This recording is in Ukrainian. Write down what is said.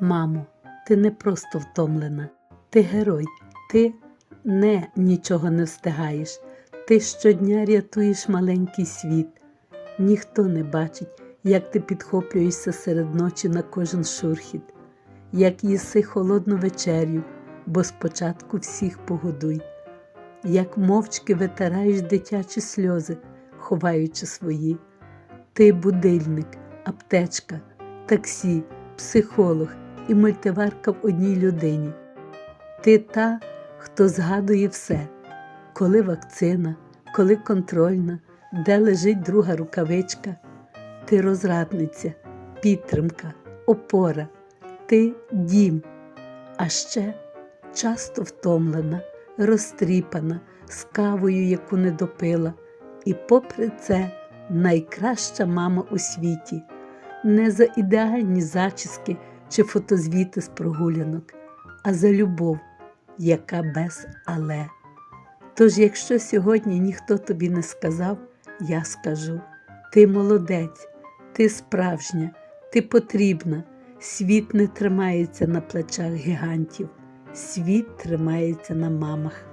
Мамо, ти не просто втомлена, ти герой, ти не нічого не встигаєш. Ти щодня рятуєш маленький світ. Ніхто не бачить, як ти підхоплюєшся серед ночі на кожен шурхіт, як їси холодну вечерю, бо спочатку всіх погодуй, як мовчки витираєш дитячі сльози, ховаючи свої. Ти будильник, аптечка, таксі, психолог і мультиварка в одній людині. Ти та, хто згадує все, коли вакцина, коли контрольна, де лежить друга рукавичка. Ти розрадниця, підтримка, опора, ти дім, а ще часто втомлена, розтріпана, з кавою, яку не допила. І попри це найкраща мама у світі, не за ідеальні зачіски чи фотозвіти з прогулянок, а за любов, яка без але. Тож, якщо сьогодні ніхто тобі не сказав, я скажу: ти молодець, ти справжня, ти потрібна. Світ не тримається на плечах гігантів, світ тримається на мамах.